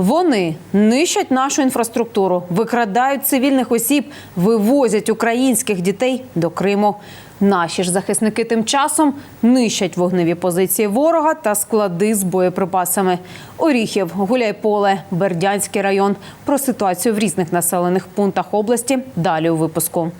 Вони нищать нашу інфраструктуру, викрадають цивільних осіб, вивозять українських дітей до Криму. Наші ж захисники тим часом нищать вогневі позиції ворога та склади з боєприпасами. Оріхів, Гуляйполе, Бердянський район. Про ситуацію в різних населених пунктах області далі у випуску.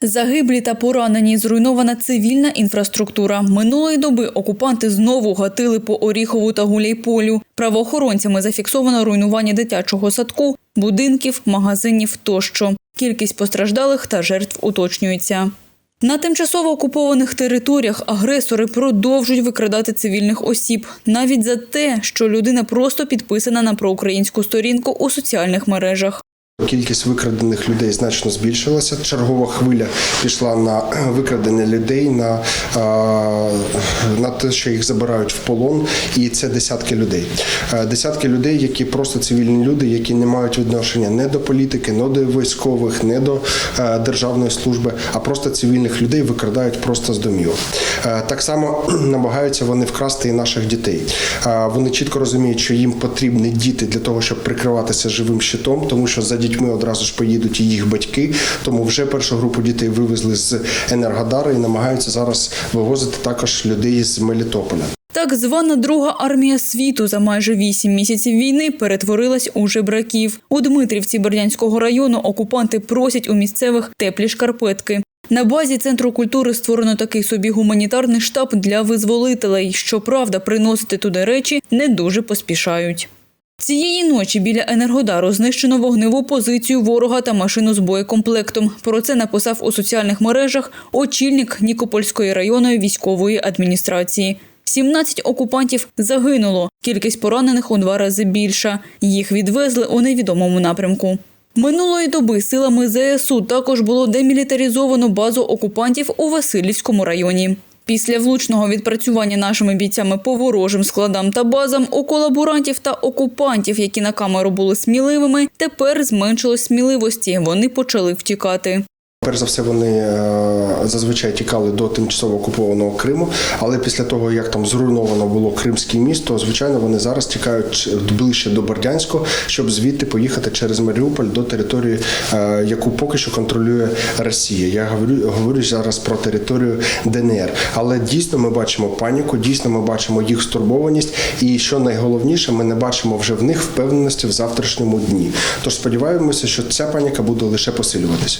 Загиблі та поранені, зруйнована цивільна інфраструктура. Минулої доби окупанти знову гатили по Оріхову та Гуляйполю. Правоохоронцями зафіксовано руйнування дитячого садку, будинків, магазинів тощо. Кількість постраждалих та жертв уточнюється. На тимчасово окупованих територіях агресори продовжують викрадати цивільних осіб, навіть за те, що людина просто підписана на проукраїнську сторінку у соціальних мережах. Кількість викрадених людей значно збільшилася. Чергова хвиля пішла на викрадення людей, на, на те, що їх забирають в полон, і це десятки людей. Е, Десятки людей, які просто цивільні люди, які не мають відношення не до політики, не до військових, не до е, державної служби, а просто цивільних людей викрадають просто з домівок. Е, Так само намагаються вони вкрасти і наших дітей. Е, Вони чітко розуміють, що їм потрібні діти для того, щоб прикриватися живим щитом, тому що за дітьми одразу ж поїдуть і їх батьки. Тому вже першу групу дітей вивезли з Енергодара і намагаються зараз вивозити також людей з Мелітополя. Так звана друга армія світу за майже вісім місяців війни перетворилась у жебраків. У Дмитрівці Бердянського району окупанти просять у місцевих теплі шкарпетки. На базі центру культури створено такий собі гуманітарний штаб для визволителей. Щоправда, приносити туди речі не дуже поспішають. Цієї ночі біля Енергодару знищено вогневу позицію ворога та машину з боєкомплектом. Про це написав у соціальних мережах очільник Нікопольської районної військової адміністрації. 17 окупантів загинуло. Кількість поранених у два рази більша. Їх відвезли у невідомому напрямку. Минулої доби силами ЗСУ також було демілітаризовано базу окупантів у Васильівському районі. Після влучного відпрацювання нашими бійцями по ворожим складам та базам у колаборантів та окупантів, які на камеру були сміливими, тепер зменшилось сміливості. Вони почали втікати. Перш за все, вони е, зазвичай тікали до тимчасово окупованого Криму, але після того, як там зруйновано було Кримське місто, звичайно, вони зараз тікають ближче до Бердянського, щоб звідти поїхати через Маріуполь до території, е, яку поки що контролює Росія. Я говорю, говорю зараз про територію ДНР. Але дійсно ми бачимо паніку, дійсно ми бачимо їх стурбованість, і що найголовніше, ми не бачимо вже в них впевненості в завтрашньому дні. Тож сподіваємося, що ця паніка буде лише посилюватися.